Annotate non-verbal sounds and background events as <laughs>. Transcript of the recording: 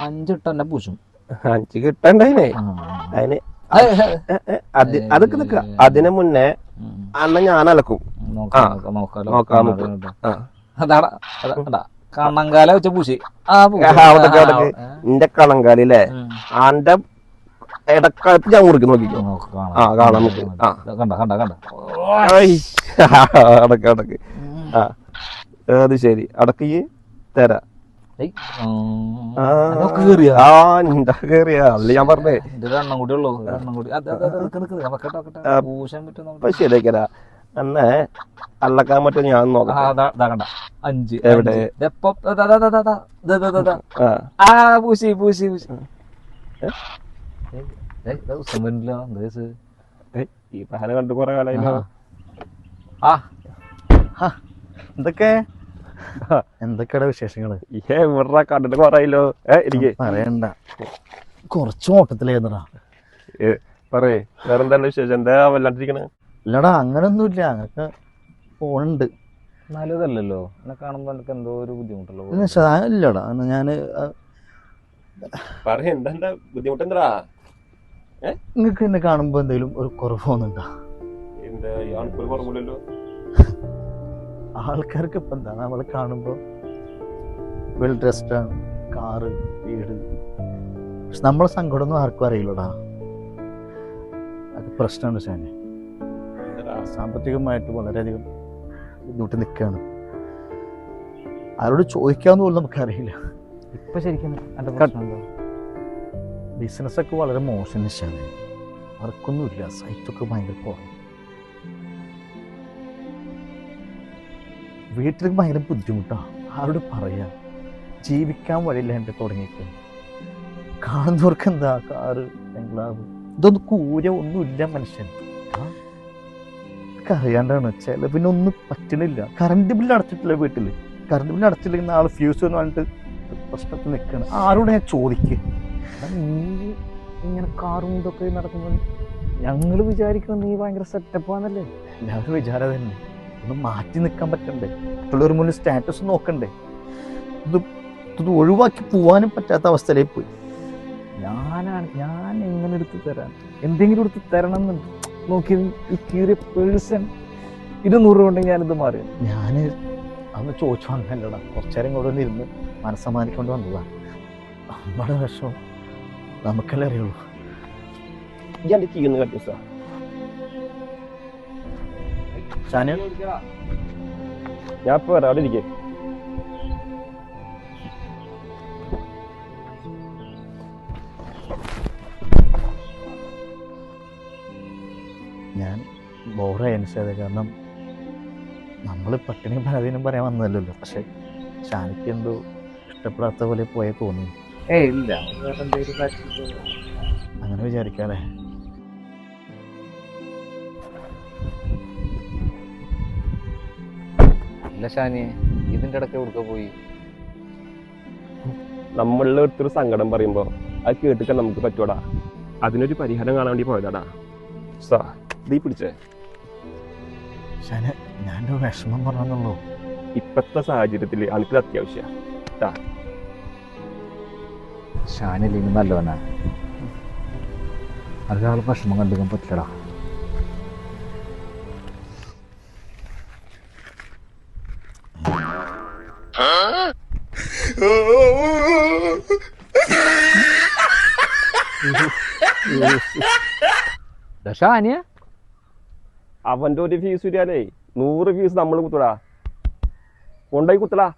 അഞ്ച് ഇട്ടന്നെ പൂശും. അഞ്ച് കിട്ടണ്ടേനെ. അതിന് അതൊക്കെ നിക്ക. അതിനു മുന്നേ അന്ന ഞാൻ അലക്കും. നോക്കാം കണങ്കാല വെച്ച പൂശി. എന്റെ കണങ്കാലില്ലേ? ആന്റെ ഇടക്കാലത്ത് ഞാൻ മുറിക്കും നോക്കിക്കോ ആ കാണാൻ കണ്ട അടക്ക അടക്ക്. ആ. അത് ശരി. അടക്ക് തരാ. ഞാൻ പറഞ്ഞേ. ഞാൻ അഞ്ച് എവിടെ? പൂശി പൂശി പൂശി. ഈ പാന കണ്ട് കൊറേ കാലായില്ലോ ആ. എന്തൊക്കെ? എന്തൊക്കെയാണ് വിശേഷങ്ങൾ? ഏ ഇവിടെ കണ്ടിട്ട് കൊറയില്ലോ ഏ ഇരിക്കേ. പറയണ്ട. കുറച്ച് ഓട്ടത്തിലായിരുന്നടാ. പറയേ. വേറെന്താണ് വിശേഷം? എന്താ വല്ലാണ്ടിരിക്കണേ? ഇല്ലടാ അങ്ങനൊന്നുമില്ല. അങ്ങനൊക്കെ പോണുണ്ട്. നല്ലതല്ലല്ലോ. എന്നെ കാണുമ്പോ എനിക്ക് എന്തോ ഒരു ബുദ്ധിമുട്ടല്ലോ ഇല്ലടാ ഞാൻ പറയ എന്താ എന്താ നിങ്ങക്ക് എന്നെ കാണുമ്പോ എന്തെങ്കിലും ഒരു കുറവ് തോന്നുന്നുണ്ടോ? എന്താ കുറവില്ലല്ലോ ആൾക്കാർക്ക് ഇപ്പം എന്താണ് നമ്മൾ കാണുമ്പോൾ വെൽ ഡ്രസ്ഡാണ് കാറ് വീട്. പക്ഷെ നമ്മളെ സങ്കടമൊന്നും ആർക്കും അറിയില്ലടാ. അത് പ്രശ്നമാണ് ഷാനെ. സാമ്പത്തികമായിട്ട് വളരെയധികം ബുദ്ധിമുട്ട് നിൽക്കുകയാണ് ആരോട് ചോദിക്കാന്ന് പോലും നമുക്കറിയില്ല ഇപ്പൊ ശരിക്കും ബിസിനസ്സൊക്കെ വളരെ മോശം നിശാണ് വർക്കൊന്നുമില്ല സൈറ്റൊക്കെ ഭയങ്കര കുറവ് വീട്ടിൽ ഭയങ്കര ബുദ്ധിമുട്ടാണ് ആരോട് പറയാ? ജീവിക്കാൻ വഴിയില്ല എന്റെ തുടങ്ങിയിട്ട്. കാണുന്നവർക്ക് എന്താ കാറ് ബംഗ്ലാവ്? ഇതൊന്നും കൂര ഒന്നുമില്ല മനുഷ്യൻ. അറിയാണ്ടാണ്. പിന്നെ ഒന്നും പറ്റണില്ല. കറണ്ട് ബില്ല് അടച്ചിട്ടില്ല വീട്ടിൽ കറണ്ട് ബില്ല് അടച്ചില്ലെങ്കിൽ നാളെ ഫ്യൂസ് എന്ന് പറഞ്ഞിട്ട് പ്രശ്നത്തിൽ നിൽക്കണം ആരോട് ഞാൻ ചോദിക്കുക നീ ഇങ്ങനെ കാറും ഇതൊക്കെ നടക്കുന്നത് ഞങ്ങൾ വിചാരിക്കുന്നത് നീ ഭയങ്കര സെറ്റപ്പാന്നല്ലേ എല്ലാവരും വിചാരം തന്നെ ഒന്ന് മാറ്റി നിൽക്കാൻ പറ്റണ്ടേ? മറ്റുള്ളവർ മുന്നിൽ സ്റ്റാറ്റസ് നോക്കണ്ടേ? ഇത് ഇത് ഒഴിവാക്കി പോവാനും പറ്റാത്ത അവസ്ഥയിലേക്ക് പോയി. ഞാനാണ് ഞാൻ എങ്ങനെ എടുത്ത് തരാൻ എന്തെങ്കിലും എടുത്ത് തരണം എന്നുണ്ട് നോക്കി കീറിയ പേഴ്സൺ ഇരുന്നൂറ് രൂപ ഉണ്ടെങ്കിൽ ഞാനിത് മാറി. ഞാൻ അന്ന് ചോദിച്ചു വന്നല്ലോടാ കുറച്ചേരം കൂടെ ഒന്ന് ഇരുന്ന് മനസ്സമാനിക്കൊണ്ട് വന്നതാണ് നമ്മുടെ വിഷമം നമുക്കല്ലേ അറിയുള്ളൂ. ഞാൻ ചെയ്യുന്ന കട്ടിസാ ഷാന് ഞാൻ ഇപ്പൊ വരാം അവിടെ ഇരിക്കേ. ഞാൻ ബോറായി അനുസരിച്ചത് കാരണം നമ്മൾ പട്ടിണി പരാധീനം പറയാൻ വന്നതല്ലല്ലോ. പക്ഷെ ഷാനിക്ക് എന്തോ ഇഷ്ടപ്പെടാത്ത പോലെ പോയേ തോന്നി ഏ ഇല്ല. അങ്ങനെ വിചാരിക്കാല്ലേ? അല്ല ഷാനിയെ ഇതിന്റെ ഇടയ്ക്ക് എവിടെ പോയി? നമ്മളിൽ എടുത്തൊരു സങ്കടം പറയുമ്പോ അത് കേട്ടിട്ട് നമുക്ക് പറ്റൂടാ. അതിനൊരു പരിഹാരം കാണാൻ വേണ്ടി പോയതാടാ. സാ നീ പിടിച്ചേ. ഷാന് ഞാൻ വിഷമം പറഞ്ഞെന്നുള്ളൂ. ഇപ്പത്തെ സാഹചര്യത്തിൽ അനക്കിത് അത്യാവശ്യ. ഷാനില്ലെങ്കിൽ നല്ലവനാ. ഒരാൾ വിഷമം കണ്ടിരിക്കാൻ പറ്റില്ലടാ. <laughs> ഷാനിയ അവന്റെ ഒരു ഫീസ് വരിയാലേ നൂറ് ഫീസ് നമ്മൾ കുത്തടാ. കൊണ്ടുപോയി കുത്തടാ.